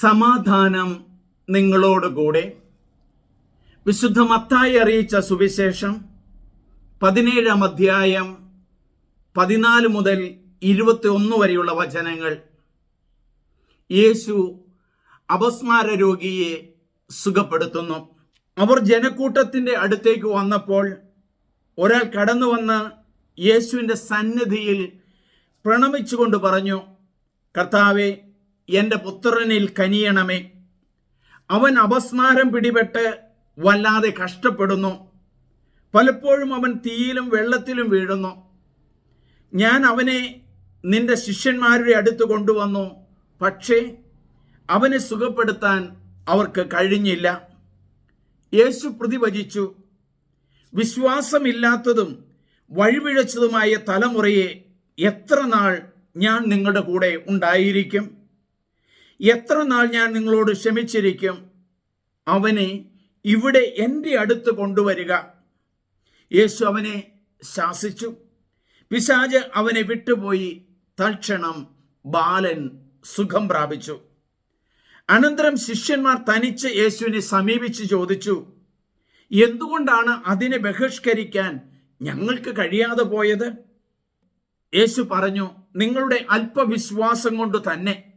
സമാധാനം നിങ്ങളോടുകൂടെ വിശുദ്ധ മത്തായി അറിയിച്ച സുവിശേഷം പതിനേഴാം അധ്യായം പതിനാല് മുതൽ ഇരുപത്തി ഒന്ന് വരെയുള്ള വചനങ്ങൾ. യേശു അപസ്മാര രോഗിയെ സുഖപ്പെടുത്തുന്നു. അവർ ജനക്കൂട്ടത്തിന്റെ അടുത്തേക്ക് വന്നപ്പോൾ ഒരാൾ കടന്നു വന്ന് യേശുവിന്റെ സന്നിധിയിൽ പ്രണമിച്ചുകൊണ്ട് പറഞ്ഞു കർത്താവെ എന്റെ പുത്രനിൽ കനിയണമേ. അവൻ അപസ്മാരം പിടിപെട്ട് വല്ലാതെ കഷ്ടപ്പെടുന്നു. പലപ്പോഴും അവൻ തീയിലും വെള്ളത്തിലും വീഴുന്നു. ഞാൻ അവനെ നിന്റെ ശിഷ്യന്മാരുടെ അടുത്ത് കൊണ്ടുവന്നു. പക്ഷേ അവനെ സുഖപ്പെടുത്താൻ അവർക്ക് കഴിഞ്ഞില്ല. യേശു പ്രതിഭജിച്ചു. വിശ്വാസമില്ലാത്തതും വഴിപിഴച്ചതുമായ തലമുറയെ എത്ര നാൾ ഞാൻ നിങ്ങളുടെ കൂടെ ഉണ്ടായിരിക്കും? എത്ര നാൾ ഞാൻ നിങ്ങളോട് ക്ഷമിച്ചിരിക്കും? അവനെ ഇവിടെ എന്റെ അടുത്ത് കൊണ്ടുവരിക. യേശു അവനെ ശാസിച്ചു. പിശാജ് അവനെ വിട്ടുപോയി. തൽക്ഷണം ബാലൻ സുഖം പ്രാപിച്ചു. അനന്തരം ശിഷ്യന്മാർ തനിച്ച് യേശുവിനെ സമീപിച്ച് ചോദിച്ചു എന്തുകൊണ്ടാണ് അതിനെ ബഹിഷ്കരിക്കാൻ ഞങ്ങൾക്ക് കഴിയാതെ പോയത്? യേശു പറഞ്ഞു നിങ്ങളുടെ അല്പവിശ്വാസം കൊണ്ട് തന്നെ.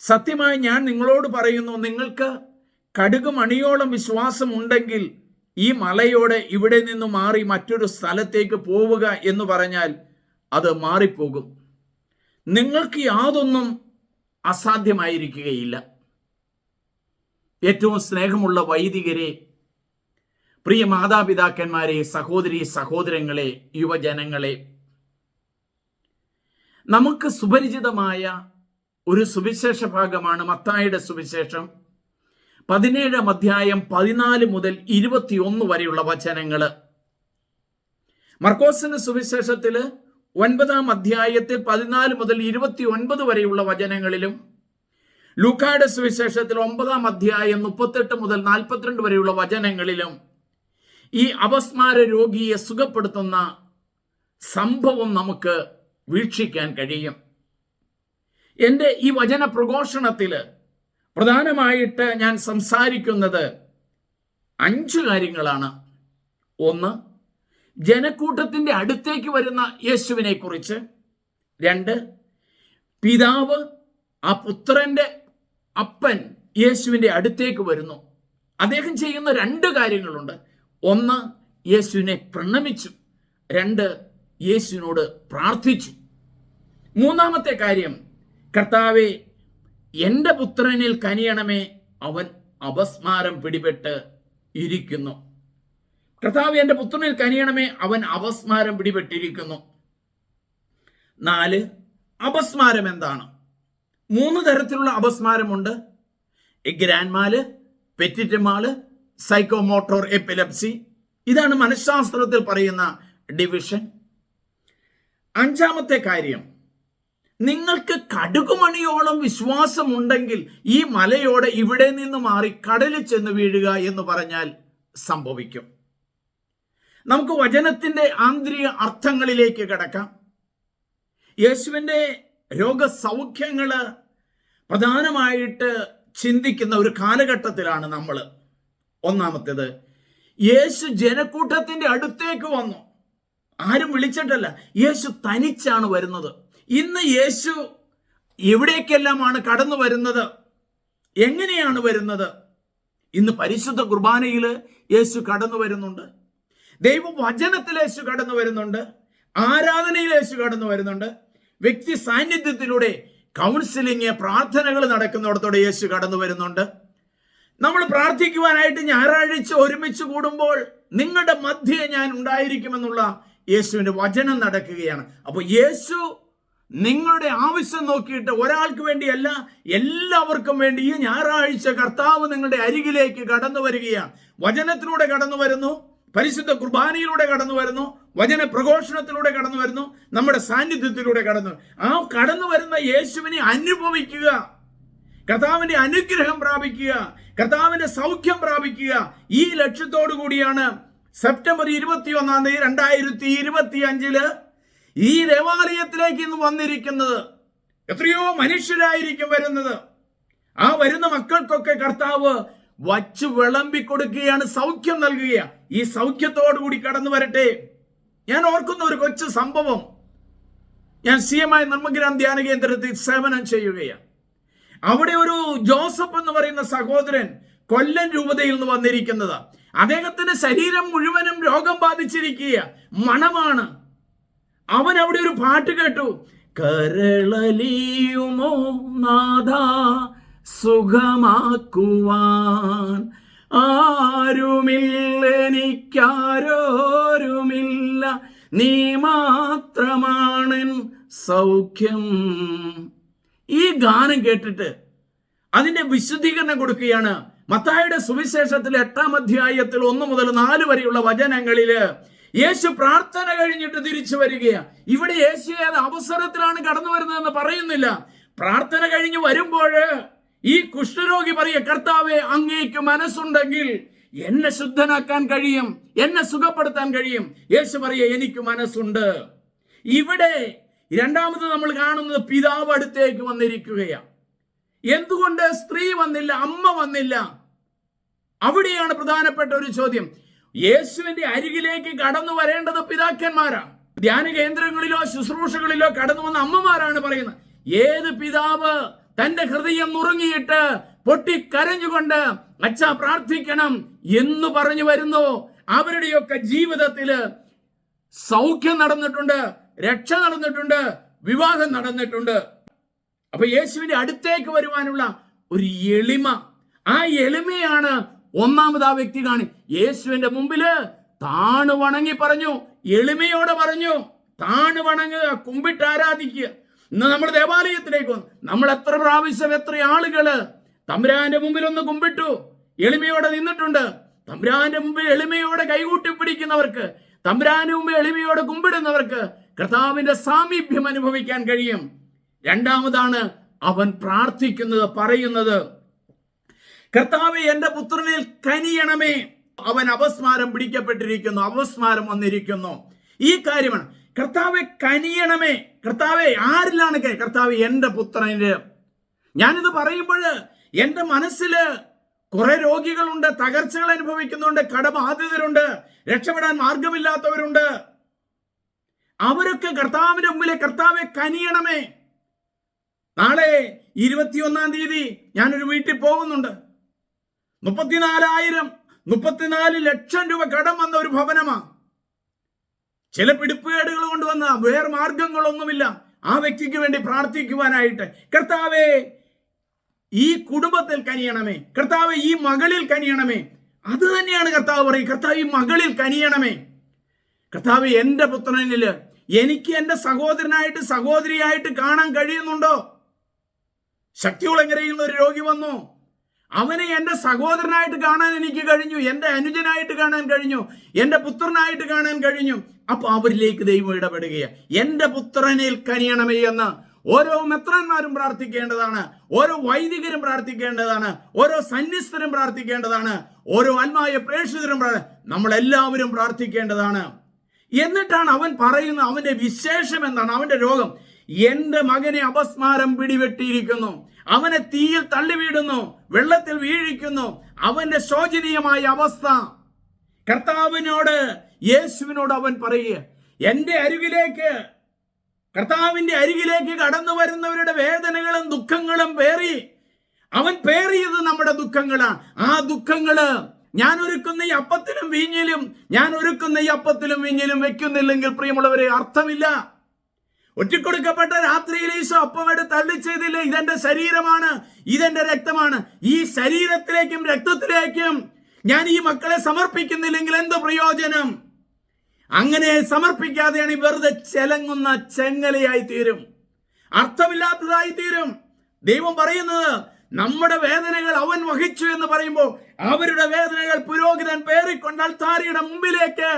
സത്യമായി ഞാൻ നിങ്ങളോട് പറയുന്നു നിങ്ങൾക്ക് കടുക് മണിയോളം വിശ്വാസമുണ്ടെങ്കിൽ ഈ മലയോടെ ഇവിടെ നിന്ന് മാറി മറ്റൊരു സ്ഥലത്തേക്ക് പോവുക എന്ന് പറഞ്ഞാൽ അത് മാറിപ്പോകും. നിങ്ങൾക്ക് യാതൊന്നും അസാധ്യമായിരിക്കുകയില്ല. ഏറ്റവും സ്നേഹമുള്ള വൈദികരെ പ്രിയ മാതാപിതാക്കന്മാരെ സഹോദരി സഹോദരങ്ങളെ യുവജനങ്ങളെ നമുക്ക് സുപരിചിതമായ ഒരു സുവിശേഷ ഭാഗമാണ് മത്തായുടെ സുവിശേഷം. പതിനേഴാം അധ്യായം പതിനാല് മുതൽ ഇരുപത്തിയൊന്ന് വരെയുള്ള വചനങ്ങൾ മർക്കോസിന്റെ സുവിശേഷത്തിൽ ഒൻപതാം അധ്യായത്തിൽ പതിനാല് മുതൽ ഇരുപത്തി ഒൻപത് വരെയുള്ള വചനങ്ങളിലും ലൂക്കായുടെ സുവിശേഷത്തിൽ ഒമ്പതാം അധ്യായം മുപ്പത്തെട്ട് മുതൽ നാൽപ്പത്തിരണ്ട് വരെയുള്ള വചനങ്ങളിലും ഈ അപസ്മാര രോഗിയെ സുഖപ്പെടുത്തുന്ന സംഭവം നമുക്ക് വീക്ഷിക്കാൻ കഴിയും. എന്റെ ഈ വചന പ്രഘോഷണത്തിൽ പ്രധാനമായിട്ട് ഞാൻ സംസാരിക്കുന്നത് അഞ്ച് കാര്യങ്ങളാണ്. ഒന്ന് ജനക്കൂട്ടത്തിന്റെ അടുത്തേക്ക് വരുന്ന യേശുവിനെ കുറിച്ച് രണ്ട് പിതാവ് ആ പുത്രന്റെ അപ്പൻ യേശുവിന്റെ അടുത്തേക്ക് വരുന്നു. അദ്ദേഹം ചെയ്യുന്ന രണ്ട് കാര്യങ്ങളുണ്ട്. ഒന്ന് യേശുവിനെ പ്രണമിച്ചു. രണ്ട് യേശുവിനോട് പ്രാർത്ഥിച്ചു. മൂന്നാമത്തെ കാര്യം കർത്താവെ എന്റെ പുത്രനിൽ കനിയണമേ അവൻ അപസ്മാരം പിടിപെട്ട് ഇരിക്കുന്നു. കർത്താവ് എന്റെ പുത്രനിൽ കനിയണമേ അവൻ അപസ്മാരം പിടിപെട്ടിരിക്കുന്നു. നാല് അപസ്മാരം എന്താണ്? മൂന്ന് തരത്തിലുള്ള അപസ്മാരമുണ്ട്. ഗ്രാൻമാൽ പെറ്റിറ്റമാൾ സൈക്കോമോട്ടോർ എപ്പിലപ്സി. ഇതാണ് മനഃശാസ്ത്രത്തിൽ പറയുന്ന ഡിവിഷൻ. അഞ്ചാമത്തെ കാര്യം നിങ്ങൾക്ക് കടുകുമണിയോളം വിശ്വാസമുണ്ടെങ്കിൽ ഈ മലയോടെ ഇവിടെ നിന്ന് മാറി കടലിൽ ചെന്ന് വീഴുക എന്ന് പറഞ്ഞാൽ സംഭവിക്കും. നമുക്ക് വചനത്തിന്റെ ആന്തരിക അർത്ഥങ്ങളിലേക്ക് കിടക്കാം. യേശുവിന്റെ രോഗസൗഖ്യങ്ങൾ പ്രധാനമായിട്ട് ചിന്തിക്കുന്ന ഒരു കാലഘട്ടത്തിലാണ് നമ്മൾ. ഒന്നാമത്തേത് യേശു ജനക്കൂട്ടത്തിന്റെ അടുത്തേക്ക് വന്നു. ആരും വിളിച്ചിട്ടല്ല യേശു തനിച്ചാണ് വരുന്നത്. ഇന്ന് യേശു എവിടേക്കെല്ലാമാണ് കടന്നു വരുന്നത്? എങ്ങനെയാണ് വരുന്നത്? ഇന്ന് പരിശുദ്ധ കുർബാനയിൽ യേശു കടന്നു വരുന്നുണ്ട്. ദൈവവചനത്തിൽ യേശു കടന്നു വരുന്നുണ്ട്. ആരാധനയിൽ യേശു കടന്നു വരുന്നുണ്ട്. വ്യക്തി സാന്നിധ്യത്തിലൂടെ കൗൺസിലിംഗ് പ്രാർത്ഥനകൾ നടക്കുന്നിടത്തോടെ യേശു കടന്നു വരുന്നുണ്ട്. നമ്മൾ പ്രാർത്ഥിക്കുവാനായിട്ട് ഞായറാഴ്ച ഒരുമിച്ച് കൂടുമ്പോൾ നിങ്ങളുടെ മധ്യേ ഞാൻ ഉണ്ടായിരിക്കുമെന്നുള്ള യേശുവിന്റെ വചനം നടക്കുകയാണ്. അപ്പോൾ യേശു നിങ്ങളുടെ ആവശ്യം നോക്കിയിട്ട് ഒരാൾക്ക് വേണ്ടിയല്ല എല്ലാവർക്കും വേണ്ടി ഈ ഞായറാഴ്ച കർത്താവ് നിങ്ങളുടെ അരികിലേക്ക് കടന്നു വരികയാണ്. വചനത്തിലൂടെ കടന്നു വരുന്നു പരിശുദ്ധ കുർബാനയിലൂടെ കടന്നു വരുന്നു വചന പ്രഘോഷണത്തിലൂടെ കടന്നു വരുന്നു നമ്മുടെ സാന്നിധ്യത്തിലൂടെ കടന്നു. ആ കടന്നു വരുന്ന യേശുവിനെ അനുഭവിക്കുക കർത്താവിന്റെ അനുഗ്രഹം പ്രാപിക്കുക കർത്താവിന്റെ സൗഖ്യം പ്രാപിക്കുക. ഈ ലക്ഷ്യത്തോടു കൂടിയാണ് സെപ്റ്റംബർ ഇരുപത്തി ഒന്നാം തീയതി രണ്ടായിരത്തി ഇരുപത്തി അഞ്ചിൽ ഈ ദേവാലയത്തിലേക്ക് ഇന്ന് വന്നിരിക്കുന്നത് എത്രയോ മനുഷ്യരായിരിക്കും വരുന്നത്. ആ വരുന്ന മക്കൾക്കൊക്കെ കർത്താവ് വച്ച് വിളമ്പി കൊടുക്കുകയാണ് സൗഖ്യം നൽകുക ഈ സൗഖ്യത്തോടു കൂടി കടന്നു വരട്ടെ. ഞാൻ ഓർക്കുന്ന ഒരു കൊച്ചു സംഭവം. ഞാൻ സി എം ഐ നിർമ്മഗ്രാം ധ്യാന കേന്ദ്രത്തിൽ സേവനം ചെയ്യുകയാണ് അവിടെ ഒരു ജോസഫ് എന്ന് പറയുന്ന സഹോദരൻ കൊല്ലം രൂപതയിൽ നിന്ന് വന്നിരിക്കുന്നത്. അദ്ദേഹത്തിന്റെ ശരീരം മുഴുവനും രോഗം ബാധിച്ചിരിക്കുക മണമാണ്. അവൻ അവിടെ ഒരു പാട്ട് കേട്ടു. കരളലിയുമോ നാഥ സുഖമാക്കുവാൻ. ആരുമില്ല എനിക്കാരോരുമില്ല. നീ മാത്രമാണ് സൗഖ്യം. ഈ ഗാനം കേട്ടിട്ട് അതിന്റെ വിശുദ്ധീകരണം കൊടുക്കുകയാണ്. മത്തായുടെ സുവിശേഷത്തിൽ എട്ടാം അധ്യായത്തിൽ ഒന്ന് മുതൽ നാല് വരെയുള്ള വചനങ്ങളിൽ യേശു പ്രാർത്ഥന കഴിഞ്ഞിട്ട് തിരിച്ചു വരികയാണ് ഇവിടെ യേശു ഏത് അവസരത്തിലാണ് കടന്നു വരുന്നതെന്ന് പറയുന്നില്ല. പ്രാർത്ഥന കഴിഞ്ഞ് വരുമ്പോൾ ഈ കുഷ്ഠരോഗി പറയ കർത്താവെ അങ്ങേക്ക് മനസ്സുണ്ടെങ്കിൽ എന്നെ ശുദ്ധനാക്കാൻ കഴിയും എന്നെ സുഖപ്പെടുത്താൻ കഴിയും. യേശു പറയ എനിക്ക് മനസ്സുണ്ട്. ഇവിടെ രണ്ടാമത് നമ്മൾ കാണുന്നത് പിതാവ് അടുത്തേക്ക് വന്നിരിക്കുകയാണ് എന്തുകൊണ്ട് സ്ത്രീ വന്നില്ല അമ്മ വന്നില്ല? അവിടെയാണ് പ്രധാനപ്പെട്ട ഒരു ചോദ്യം. യേശുവിന്റെ അരികിലേക്ക് കടന്നു വരേണ്ടത് പിതാക്കന്മാരാണ് ധ്യാന കേന്ദ്രങ്ങളിലോ ശുശ്രൂഷകളിലോ കടന്നു വന്ന അമ്മമാരാണ് പറയുന്നത്. ഏത് പിതാവ് തന്റെ ഹൃദയം നുറുങ്ങിയിട്ട് പൊട്ടിക്കരഞ്ഞുകൊണ്ട് അച്ഛ പ്രാർത്ഥിക്കണം എന്ന് പറഞ്ഞു വരുന്നു. അവരുടെയൊക്കെ ജീവിതത്തിൽ സൗഖ്യം നടന്നിട്ടുണ്ട് രക്ഷ നടന്നിട്ടുണ്ട് വിവാഹം നടന്നിട്ടുണ്ട്. അപ്പൊ യേശുവിന്റെ അടുത്തേക്ക് വരുവാനുള്ള ഒരു എളിമ. ആ എളിമയാണ് ഒന്നാമത് ആ വ്യക്തി കാണി. യേശുവിന്റെ മുമ്പിൽ താണു വണങ്ങി പറഞ്ഞു എളിമയോടെ പറഞ്ഞു താണു വണങ്ങുക കുമ്പിട്ട് ആരാധിക്കുക. ഇന്ന് നമ്മൾ ദേവാലയത്തിലേക്ക് വന്നു. നമ്മൾ എത്ര പ്രാവശ്യം എത്ര ആളുകൾ തമ്പുരാന്റെ മുമ്പിൽ ഒന്ന് കുമ്പിട്ടു എളിമയോടെ നിന്നിട്ടുണ്ട്. തമ്പുരാന്റെ മുമ്പിൽ എളിമയോടെ കൈകൂട്ടി പിടിക്കുന്നവർക്ക് തമ്പുരാന്റെ മുമ്പിൽ എളിമയോടെ കുമ്പിടുന്നവർക്ക് കർത്താവിന്റെ സാമീപ്യം അനുഭവിക്കാൻ കഴിയും. രണ്ടാമതാണ് അവൻ പ്രാർത്ഥിക്കുന്നത് പറയുന്നത്. കർത്താവെ എന്റെ പുത്രനിൽ കനിയണമേ. അവൻ അപസ്മാരം പിടിക്കപ്പെട്ടിരിക്കുന്നു അപസ്മാരം വന്നിരിക്കുന്നു. ഈ കാര്യമാണ്. കർത്താവെ കനിയണമേ. കർത്താവെ ആരിലാണ് കർത്താവ് എന്റെ പുത്രനിൽ. ഞാനിത് പറയുമ്പോൾ എന്റെ മനസ്സിൽ കുറെ രോഗികളുണ്ട് തകർച്ചകൾ അനുഭവിക്കുന്നുണ്ട് കടബാധിതരുണ്ട് രക്ഷപ്പെടാൻ മാർഗമില്ലാത്തവരുണ്ട്. അവരൊക്കെ കർത്താവിന്റെ മുമ്പിലെ കർത്താവെ കനിയണമേ. നാളെ ഇരുപത്തിയൊന്നാം തീയതി ഞാനൊരു വീട്ടിൽ പോകുന്നുണ്ട്. മുപ്പത്തിനാലായിരം മുപ്പത്തിനാല് ലക്ഷം രൂപ കടം വന്ന ഒരു ഭവനമാ. ചില പിടിപ്പുകേടുകൾ കൊണ്ടുവന്ന വേറെ മാർഗങ്ങളൊന്നുമില്ല. ആ വ്യക്തിക്ക് വേണ്ടി പ്രാർത്ഥിക്കുവാനായിട്ട്. കർത്താവേ ഈ കുടുംബത്തിൽ കനിയണമേ. കർത്താവ് ഈ മകളിൽ കനിയണമേ. അത് തന്നെയാണ് കർത്താവ് പറയും കർത്താവ് ഈ മകളിൽ കനിയണമേ. കർത്താവ് എന്റെ പുത്രനിൽ എനിക്ക് എന്റെ സഹോദരനായിട്ട് സഹോദരിയായിട്ട് കാണാൻ കഴിയുന്നുണ്ടോ? ശക്തികുളങ്ങരയിൽ ഒരു രോഗി വന്നു? അവനെ എന്റെ സഹോദരനായിട്ട് കാണാൻ എനിക്ക് കഴിഞ്ഞു എന്റെ അനുജനായിട്ട് കാണാൻ കഴിഞ്ഞു എന്റെ പുത്രനായിട്ട് കാണാൻ കഴിഞ്ഞു. അപ്പോൾ അവരിലേക്ക് ദൈവം ഇടപെടുകയാണ്. എന്റെ പുത്രനിൽ കനിയണമേ എന്ന് ഓരോ മെത്രന്മാരും പ്രാർത്ഥിക്കേണ്ടതാണ് ഓരോ വൈദികരും പ്രാർത്ഥിക്കേണ്ടതാണ് ഓരോ സന്യസ്തരും പ്രാർത്ഥിക്കേണ്ടതാണ് ഓരോ ആത്മായ പ്രേക്ഷിതരും പ്രാ- നമ്മളെല്ലാവരും പ്രാർത്ഥിക്കേണ്ടതാണ്. എന്നിട്ടാണ് അവൻ പറയുന്നത് അവന്റെ വിശേഷം എന്താണ് അവന്റെ രോഗം. എന്റെ മകനെ അപസ്മാരം പിടിവെട്ടിയിരിക്കുന്നു. അവനെ തീയിൽ തള്ളിവിടുന്നു വെള്ളത്തിൽ വീഴിക്കുന്നു. അവന്റെ ശോചനീയമായ അവസ്ഥ. കർത്താവിനോട് യേശുവിനോട് അവൻ പറയുക എന്റെ അരികിലേക്ക് കർത്താവിന്റെ അരികിലേക്ക് കടന്നു വരുന്നവരുടെ വേദനകളും ദുഃഖങ്ങളും പേറി. അവൻ പേറിയത് നമ്മുടെ ദുഃഖങ്ങളാണ്. ആ ദുഃഖങ്ങൾ ഞാൻ ഒരുക്കുന്ന ഈ അപ്പത്തിലും വീഞ്ഞിലും ഞാൻ ഒരുക്കുന്ന ഈ അപ്പത്തിലും വീഞ്ഞിലും വെക്കുന്നില്ലെങ്കിൽ പ്രിയമുള്ളവരെ അർത്ഥമില്ല. ഒറ്റിക്കൊടുക്കപ്പെട്ട രാത്രിയിൽ ഈശോ അപ്പമായിട്ട് തള്ളിച്ചെയ്തില്ലേ ഇതെന്റെ ശരീരമാണ് ഇതെന്റെ രക്തമാണ്. ഈ ശരീരത്തിലേക്കും രക്തത്തിലേക്കും ഞാൻ ഈ മക്കളെ സമർപ്പിക്കുന്നില്ലെങ്കിൽ എന്ത് പ്രയോജനം? അങ്ങനെ സമർപ്പിക്കാതെയാണ് ഈ വെറുതെ ചെലങ്ങുന്ന ചെങ്ങലയായി തീരും. അർത്ഥമില്ലാത്തതായി തീരും. ദൈവം പറയുന്നത് നമ്മുടെ വേദനകൾ അവൻ വഹിച്ചു എന്ന് പറയുമ്പോൾ അവരുടെ വേദനകൾ പുരോഹിതൻ പേറിക്കൊണ്ട് അൾത്താരിയുടെ മുമ്പിലേക്ക്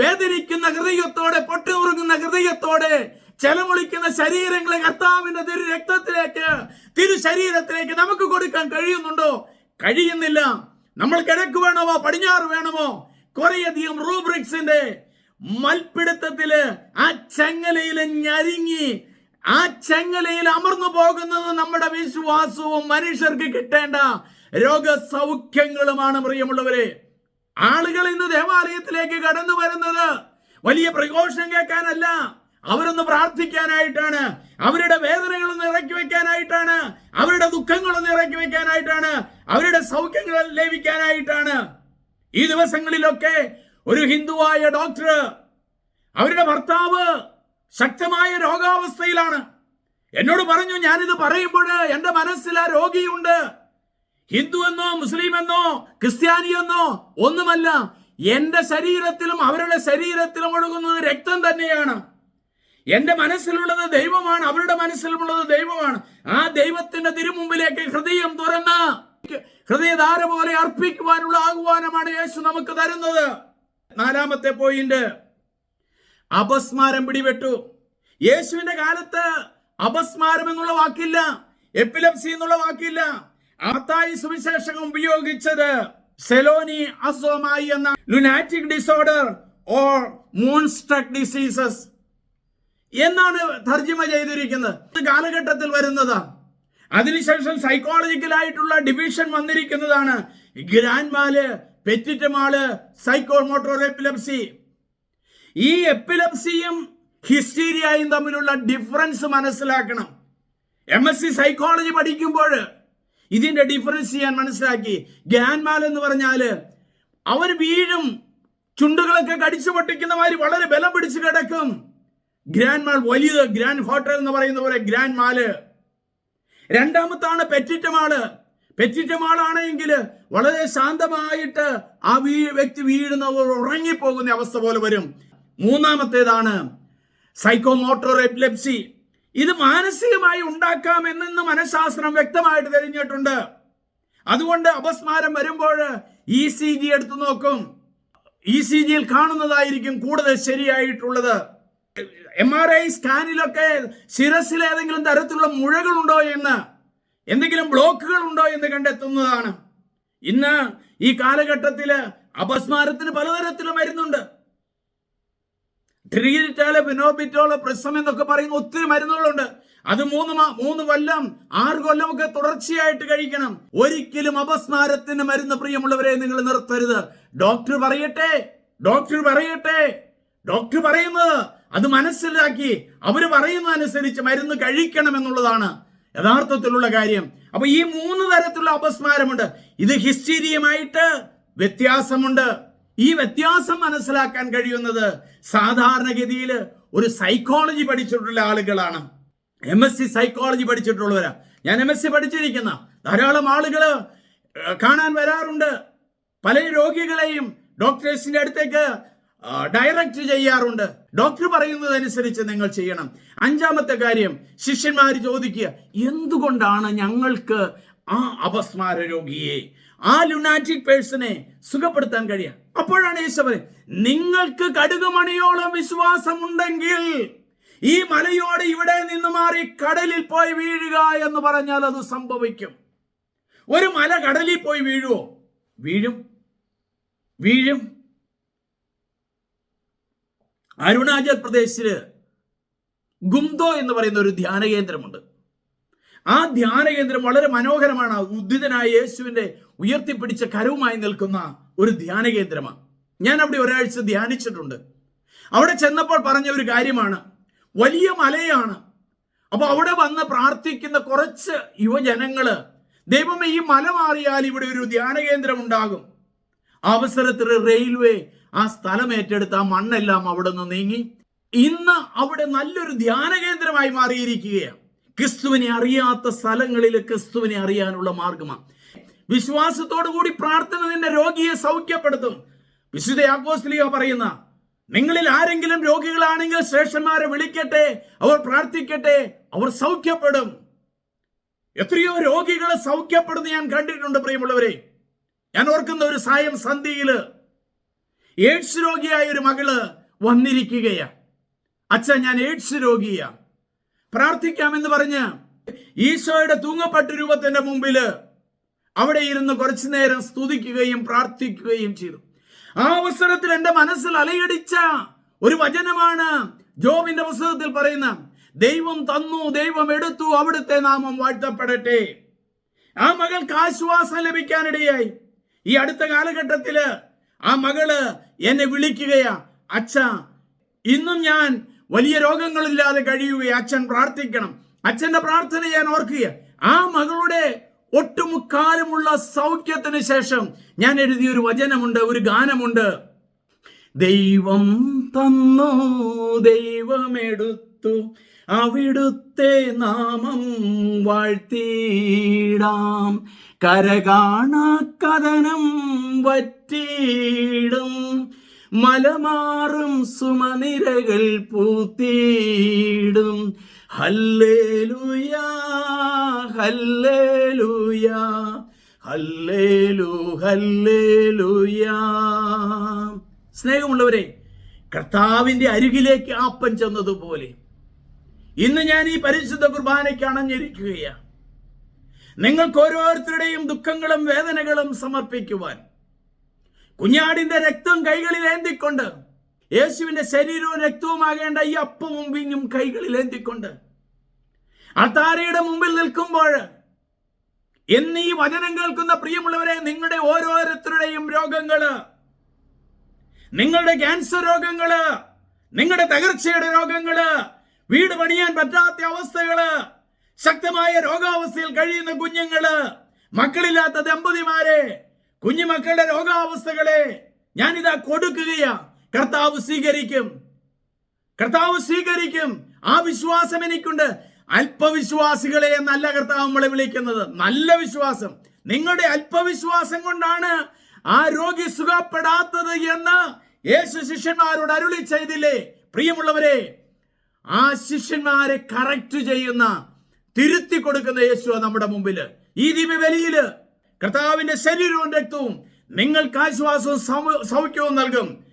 വേദനിക്കുന്ന ഹൃദയത്തോടെ പൊട്ടുറുങ്ങുന്ന ഹൃദയത്തോടെ ചെലമൊളിക്കുന്ന ശരീരങ്ങളെ കർത്താവിന്റെ തിരു രക്തത്തിലേക്ക് തിരു ശരീരത്തിലേക്ക് നമുക്ക് കൊടുക്കാൻ കഴിയുന്നുണ്ടോ? കഴിയുന്നില്ല. നമ്മൾ കിഴക്ക് വേണമോ? പടിഞ്ഞാറ് വേണമോ? കുറേയധികം റൂബ്രിക്സിന്റെ മൽപ്പിടുത്തത്തിൽ ആ ചങ്ങലയിൽ ഞരിങ്ങി ആ ചങ്ങലയിൽ അമർന്നു പോകുന്നത് നമ്മുടെ വിശ്വാസവും മനുഷ്യർക്ക് കിട്ടേണ്ട രോഗസൗഖ്യങ്ങളുമാണ് പ്രിയമുള്ളവരെ. ആളുകൾ ഇന്ന് ദേവാലയത്തിലേക്ക് കടന്നു വരുന്നത് വലിയ പ്രഘോഷം കേൾക്കാനല്ല. അവരൊന്ന് പ്രാർത്ഥിക്കാനായിട്ടാണ് അവരുടെ വേദനകളൊന്ന് ഇറക്കി വെക്കാനായിട്ടാണ് അവരുടെ ദുഃഖങ്ങളൊന്ന് ഇറക്കി വെക്കാനായിട്ടാണ് അവരുടെ സൗഖ്യങ്ങൾ ലഭിക്കാനായിട്ടാണ്. ഈ ദിവസങ്ങളിലൊക്കെ ഒരു ഹിന്ദുവായ ഡോക്ടർ അവരുടെ ഭർത്താവ് ശക്തമായ രോഗാവസ്ഥയിലാണ്. എന്നോട് പറഞ്ഞു ഞാനിത് പറയുമ്പോൾ എന്റെ മനസ്സിൽ ആ രോഗിയുണ്ട്. ഹിന്ദു എന്നോ മുസ്ലിം എന്നോ ക്രിസ്ത്യാനി എന്നോ ഒന്നുമല്ല എന്റെ ശരീരത്തിലും അവരുടെ ശരീരത്തിലും ഒഴുകുന്നത് രക്തം തന്നെയാണ്. എന്റെ മനസ്സിലുള്ളത് ദൈവമാണ് അവരുടെ മനസ്സിലുള്ളത് ദൈവമാണ്. ആ ദൈവത്തിന്റെ തിരുമുമ്പിലേക്ക് ഹൃദയം തുറന്ന് ഹൃദയധാര പോലെ അർപ്പിക്കുവാനുള്ള ആഹ്വാനമാണ് യേശു നമുക്ക് തരുന്നത്. നാലാമത്തെ പോയിന്റ് അപസ്മാരം പിടിപെട്ടു. യേശുവിന്റെ കാലത്ത് അപസ്മാരം എന്നുള്ള വാക്കില്ല എപ്പിലപ്സി എന്നുള്ള വാക്കില്ല. മത്തായി സുവിശേഷകം ഉപയോഗിച്ചത് സെലോനി അസോമായി എന്ന lunatic disorder or moonstruck diseases എന്നാണ് തർജിമ ചെയ്തിരിക്കുന്നത്. കാലഘട്ടത്തിൽ വരുന്നതാണ്. അതിനുശേഷം സൈക്കോളജിക്കലായിട്ടുള്ള division വന്നിരിക്കുന്നതാണ്. Grand mal petit mal psycho motor epilepsy ഈ എപ്പിലപ്സിയും ഹിസ്റ്റീരിയയും തമ്മിലുള്ള ഡിഫറൻസ് മനസ്സിലാക്കണം. എം എസ് സി സൈക്കോളജി പഠിക്കുമ്പോൾ ഇതിന്റെ ഡിഫറൻസ് ഞാൻ മനസ്സിലാക്കി. ഗ്രാൻമാൽ എന്ന് പറഞ്ഞാൽ അവർ വീഴും ചുണ്ടുകളൊക്കെ കടിച്ചു പൊട്ടിക്കുന്ന വളരെ ബലം പിടിച്ചു കിടക്കും. ഗ്രാൻഡ് മാൾ വലിയത് ഗ്രാൻഡ് ഹോട്ടൽ എന്ന് പറയുന്ന പോലെ ഗ്രാൻഡ് മാൽ രണ്ടാമത്താണ് പെറ്റിറ്റ മാൾ പെറ്റിറ്റ മാളാണെങ്കിൽ വളരെ ശാന്തമായിട്ട് ആ വീ വ്യക്തി വീഴുന്നവർ ഉറങ്ങിപ്പോകുന്ന അവസ്ഥ പോലെ വരും. മൂന്നാമത്തേതാണ് സൈക്കോമോട്ടോർ എപ്ലെപ്സി ഇത് മാനസികമായി ഉണ്ടാക്കാം എന്നെന്ന് മനഃശാസ്ത്രം വ്യക്തമായിട്ട് തെളിഞ്ഞിട്ടുണ്ട്. അതുകൊണ്ട് അപസ്മാരം വരുമ്പോൾ ഇ സി ജി എടുത്തു നോക്കും. ഇ സി ജിയിൽ കാണുന്നതായിരിക്കും കൂടുതൽ ശരിയായിട്ടുള്ളത്. എം ആർ ഐ സ്കാനിലൊക്കെ ശിരസിൽ ഏതെങ്കിലും തരത്തിലുള്ള മുഴകളുണ്ടോ എന്ന്? എന്തെങ്കിലും ബ്ലോക്കുകൾ ഉണ്ടോ എന്ന് കണ്ടെത്തുന്നതാണ്. ഇന്ന് ഈ കാലഘട്ടത്തിൽ അപസ്മാരത്തിന് പലതരത്തിലും മരുന്നുണ്ട്. ട്രീറ്റാൽ ബിനോബിറ്റോൾ പ്രിസം എന്നൊക്കെ പറയുന്ന ഒത്തിരി മരുന്നുകളുണ്ട്. അത് മൂന്ന് മൂന്ന് കൊല്ലം ആറ് കൊല്ലം ഒക്കെ തുടർച്ചയായിട്ട് കഴിക്കണം. ഒരിക്കലും അപസ്മാരത്തിന് മരുന്ന് പ്രിയമുള്ളവരെ നിങ്ങൾ നിർത്തരുത്. ഡോക്ടർ പറയട്ടെ ഡോക്ടർ പറയട്ടെ. ഡോക്ടർ പറയുന്നത് അത് മനസ്സിലാക്കി അവർ പറയുന്ന അനുസരിച്ച് മരുന്ന് കഴിക്കണം എന്നുള്ളതാണ് യഥാർത്ഥത്തിലുള്ള കാര്യം. അപ്പൊ ഈ മൂന്ന് തരത്തിലുള്ള അപസ്മാരമുണ്ട്. ഇത് ഹിസ്റ്റീരിയമായിട്ട് വ്യത്യാസമുണ്ട്. ഈ വ്യത്യാസം മനസ്സിലാക്കാൻ കഴിയുന്നത് സാധാരണഗതിയിൽ ഒരു സൈക്കോളജി പഠിച്ചിട്ടുള്ള ആളുകളാണ്. എം എസ് സി സൈക്കോളജി പഠിച്ചിട്ടുള്ളവരാ. ഞാൻ എം എസ് സി പഠിച്ചിരിക്കുന്ന ധാരാളം ആളുകൾ കാണാൻ വരാറുണ്ട്. പല രോഗികളെയും ഡോക്ടേഴ്സിന്റെ അടുത്തേക്ക് ഡയറക്റ്റ് ചെയ്യാറുണ്ട്. ഡോക്ടർ പറയുന്നതനുസരിച്ച് നിങ്ങൾ ചെയ്യണം. അഞ്ചാമത്തെ കാര്യം ശിഷ്യന്മാർ ചോദിക്കുക എന്തുകൊണ്ടാണ് ഞങ്ങൾക്ക് ആ അപസ്മാര രോഗിയെ ആ ലുണാറ്റിക് പേഴ്സണെ സുഖപ്പെടുത്താൻ കഴിയുക അപ്പോഴാണ് യേശു പറയുന്നത് നിങ്ങൾക്ക് കടുകുമണിയോളം വിശ്വാസമുണ്ടെങ്കിൽ ഈ മലയോട് ഇവിടെ നിന്ന് മാറി കടലിൽ പോയി വീഴുക എന്ന് പറഞ്ഞാൽ അത് സംഭവിക്കും. ഒരു മല കടലിൽ പോയി വീഴുവോ? വീഴും. വീഴും. അരുണാചൽ പ്രദേശിൽ ഗുംദോ എന്ന് പറയുന്ന ഒരു ധ്യാന കേന്ദ്രമുണ്ട്. ആ ധ്യാന കേന്ദ്രം വളരെ മനോഹരമാണ്. ഉദ്ധിതനായ യേശുവിന്റെ ഉയർത്തിപ്പിടിച്ച കരവുമായി നിൽക്കുന്ന ഒരു ധ്യാന കേന്ദ്രമാണ്. ഞാൻ അവിടെ ഒരാഴ്ച ധ്യാനിച്ചിട്ടുണ്ട്. അവിടെ ചെന്നപ്പോൾ പറഞ്ഞ ഒരു കാര്യമാണ്. വലിയ മലയാണ്. അപ്പൊ അവിടെ വന്ന് പ്രാർത്ഥിക്കുന്ന കുറച്ച് യുവജനങ്ങൾ ദൈവമേ ഈ മല മാറിയാൽ ഇവിടെ ഒരു ധ്യാന കേന്ദ്രം ഉണ്ടാകും. അവസരത്തിൽ റെയിൽവേ ആ സ്ഥലം ഏറ്റെടുത്ത ആ മണ്ണെല്ലാം അവിടെ നിന്ന് നീങ്ങി. ഇന്ന് അവിടെ നല്ലൊരു ധ്യാന കേന്ദ്രമായി മാറിയിരിക്കുകയാണ്. ക്രിസ്തുവിനെ അറിയാത്ത സ്ഥലങ്ങളിൽ ക്രിസ്തുവിനെ അറിയാനുള്ള മാർഗമാണ്. വിശ്വാസത്തോടു കൂടി പ്രാർത്ഥന നിന്റെ രോഗിയെ സൗഖ്യപ്പെടുത്തും. വിശുദ്ധ യാക്കോസ്ലിയ പറയുന്ന നിങ്ങളിൽ ആരെങ്കിലും രോഗികളാണെങ്കിൽ ശ്രേഷ്ഠന്മാരെ വിളിക്കട്ടെ അവർ പ്രാർത്ഥിക്കട്ടെ അവർ സൗഖ്യപ്പെടും. എത്രയോ രോഗികളെ സൗഖ്യപ്പെടുന്ന ഞാൻ കണ്ടിട്ടുണ്ട് പ്രിയമുള്ളവരെ. ഞാൻ ഓർക്കുന്ന ഒരു സായം സന്ധിയിൽ എയ്ഡ്സ് രോഗിയായ ഒരു മകൾ വന്നിരിക്കുകയാ. അച്ഛൻ ഞാൻ എയ്ഡ്സ് രോഗിയാ. പ്രാർത്ഥിക്കാമെന്ന് പറഞ്ഞ് ഈശോയുടെ തൂങ്ങപ്പെട്ട രൂപത്തിന്റെ മുമ്പിൽ അവിടെ ഇരുന്ന് കുറച്ചു നേരം സ്തുതിക്കുകയും പ്രാർത്ഥിക്കുകയും ചെയ്തു. ആ അവസരത്തിൽ എന്റെ മനസ്സിൽ അലയടിച്ച ഒരു വചനമാണ് ജോബിന്റെ പുസ്തകത്തിൽ പറയുന്ന ദൈവം തന്നു ദൈവം എടുത്തു അവിടുത്തെ നാമം വാഴ്ത്തപ്പെടട്ടെ. ആ മകൾക്ക് ആശ്വാസം ലഭിക്കാനിടയായി. ഈ അടുത്ത കാലഘട്ടത്തിൽ ആ മകൾ എന്നെ വിളിക്കുകയാ അച്ഛ ഇന്നും ഞാൻ വലിയ രോഗങ്ങളില്ലാതെ കഴിയുകയും അച്ഛൻ പ്രാർത്ഥിക്കണം. അച്ഛന്റെ പ്രാർത്ഥന ഞാൻ ഓർക്കുക ആ മകളുടെ ഒട്ടുമുക്കാലുമുള്ള സൗഖ്യത്തിന് ശേഷം ഞാൻ എഴുതിയ ഒരു വചനമുണ്ട് ഒരു ഗാനമുണ്ട്. ദൈവം തന്നു ദൈവമെടുത്തു അവിടുത്തെ നാമം വാഴ്ത്തിയിടാം. കരകാണ കഥനം വറ്റിയിടും. മലമാറും സുമനിരകൾ പൂത്തിയിടും. ഹല്ലേലൂയാ ഹല്ലേലൂയാ ഹല്ലേലൂ ഹല്ലേലൂയാ. സ്നേഹമുള്ളവരെ കർത്താവിന്റെ അരികിലേക്ക് ആപ്പൻ ചെന്നതുപോലെ ഇന്ന് ഞാൻ ഈ പരിശുദ്ധ കുർബാനയ്ക്ക് അണഞ്ഞിരിക്കുകയാണ്. നിങ്ങൾക്ക് ഓരോരുത്തരുടെയും ദുഃഖങ്ങളും വേദനകളും സമർപ്പിക്കുവാൻ. കുഞ്ഞാടിന്റെ രക്തം കൈകളിൽ ഏന്തിക്കൊണ്ട് യേശുവിന്റെ ശരീരവും രക്തവുമാകേണ്ട ഈ അപ്പവും വിഞ്ഞും കൈകളിൽ ഏന്തിക്കൊണ്ട് അത്താരയുടെ മുമ്പിൽ നിൽക്കുമ്പോൾ എന്നീ വചനം കേൾക്കുന്ന പ്രിയമുള്ളവരെ നിങ്ങളുടെ ഓരോരുത്തരുടെയും രോഗങ്ങൾ നിങ്ങളുടെ ക്യാൻസർ രോഗങ്ങൾ നിങ്ങളുടെ തകർച്ചയുടെ രോഗങ്ങൾ വീട് പണിയാൻ പറ്റാത്ത അവസ്ഥകൾ ശക്തമായ രോഗാവസ്ഥയിൽ കഴിയുന്ന കുഞ്ഞുങ്ങൾ മക്കളില്ലാത്ത ദമ്പതിമാരെ കുഞ്ഞുമക്കളുടെ രോഗാവസ്ഥകളെ ഞാനിതാ കൊടുക്കുകയാ. കർത്താവ് സ്വീകരിക്കും. കർത്താവ് സ്വീകരിക്കും. ആ വിശ്വാസം എനിക്കുണ്ട്. അല്പവിശ്വാസികളെ എന്നല്ല കർത്താവ് നമ്മളെ വിളിക്കുന്നത്. നല്ല വിശ്വാസം. നിങ്ങളുടെ അല്പവിശ്വാസം കൊണ്ടാണ് ആ രോഗി സുഖപ്പെടാത്തത് എന്ന് യേശു ശിഷ്യന്മാരോട് അരുളി ചെയ്തില്ലേ? പ്രിയമുള്ളവരെ ആ ശിഷ്യന്മാരെ കറക്റ്റ് ചെയ്യുന്ന തിരുത്തി കൊടുക്കുന്ന യേശു നമ്മുടെ മുമ്പിൽ ഈ ദിവ്യബലിയിൽ കർത്താവിന്റെ ശരീരവും രക്തവും നിങ്ങൾക്ക് ആശ്വാസവും സൗഖ്യവും നൽകും.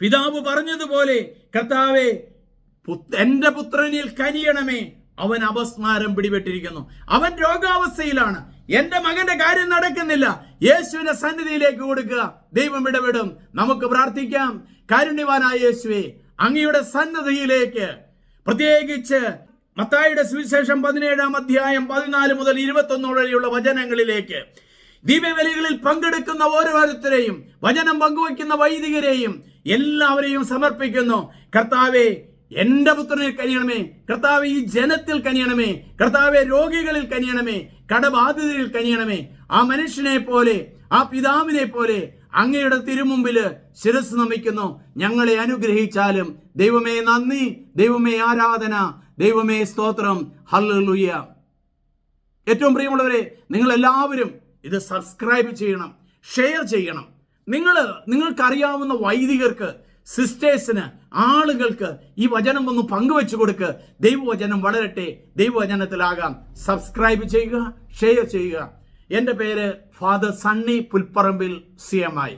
പിതാവ് പറഞ്ഞതുപോലെ കർത്താവെ എന്റെ പുത്രനിൽ കനിയണമേ. അവൻ അപസ്മാരം പിടിപെട്ടിരിക്കുന്നു. അവൻ രോഗാവസ്ഥയിലാണ്. എന്റെ മകന്റെ കാര്യം നടക്കുന്നില്ല. യേശുവിന്റെ സന്നിധിയിലേക്ക് കൊടുക്കുക ദൈവം ഇടപെടും. നമുക്ക് പ്രാർത്ഥിക്കാം. കാരുണ്യവാനായ യേശുവെ അങ്ങയുടെ സന്നദ്ധിയിലേക്ക് പ്രത്യേകിച്ച് മത്തായിയുടെ സുവിശേഷം പതിനേഴാം അധ്യായം പതിനാല് മുതൽ ഇരുപത്തൊന്ന് വരെയുള്ള വചനങ്ങളിലേക്ക്. ദീപബലികളിൽ പങ്കെടുക്കുന്ന ഓരോരുത്തരെയും വചനം പങ്കുവയ്ക്കുന്ന വൈദികരെയും എല്ലാവരെയും സമർപ്പിക്കുന്നു. കർത്താവെ എന്റെ പുത്രനിൽ കനിയണമേ. കർത്താവ് ഈ ജനത്തിൽ കനിയണമേ. കർത്താവെ രോഗികളിൽ കനിയണമേ. കടബാധിതരിൽ കനിയണമേ. ആ മനുഷ്യനെ പോലെ ആ പിതാവിനെ പോലെ അങ്ങയുടെ തിരുമുമ്പിൽ ശിരസ് നമിക്കുന്നു. ഞങ്ങളെ അനുഗ്രഹിച്ചാലും ദൈവമേ നന്ദി ദൈവമേ ആരാധന ദൈവമേ സ്തോത്രം. ഹല്ലേലൂയ. ഏറ്റവും പ്രിയമുള്ളവരെ നിങ്ങൾ എല്ലാവരും ഇത് സബ്സ്ക്രൈബ് ചെയ്യണം ഷെയർ ചെയ്യണം. നിങ്ങൾ നിങ്ങൾക്കറിയാവുന്ന വൈദികർക്ക് സിസ്റ്റേഴ്സിന് ആളുകൾക്ക് ഈ വചനം ഒന്ന് പങ്കുവെച്ചു കൊടുക്ക്. ദൈവവചനം വളരട്ടെ ദൈവവചനത്തിലാകാം. സബ്സ്ക്രൈബ് ചെയ്യുക ഷെയർ ചെയ്യുക. എന്റെ പേര് father Sunny Pulparambil C M I